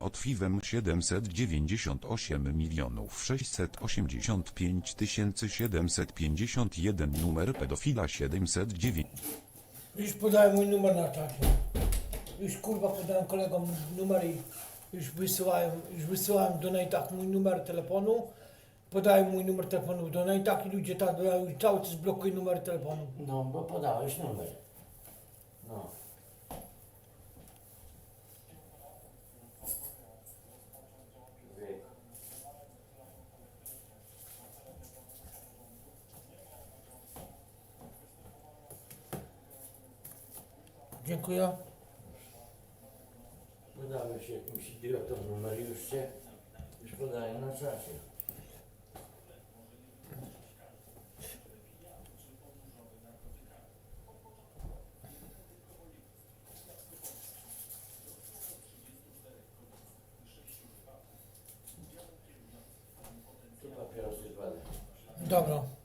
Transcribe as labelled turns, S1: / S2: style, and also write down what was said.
S1: Otwiwem 798 milionów 685 tysięcy 751 numer pedofila 709
S2: Już podałem mój numer na czacie. Już kurwa podałem kolegom numer i już wysyłałem, już wysyłałem do Nate'ach mój numer telefonu. Podałem mój numer telefonu do Nate'ach i ludzie tak ja już cały czas blokuję numer telefonu.
S3: No, bo podałeś numer. No.
S2: Dziękuję.
S3: Podałeś jakimś idiotom numer i już się, już na czasie. Tu papierosy zbadaj.
S2: Dobra.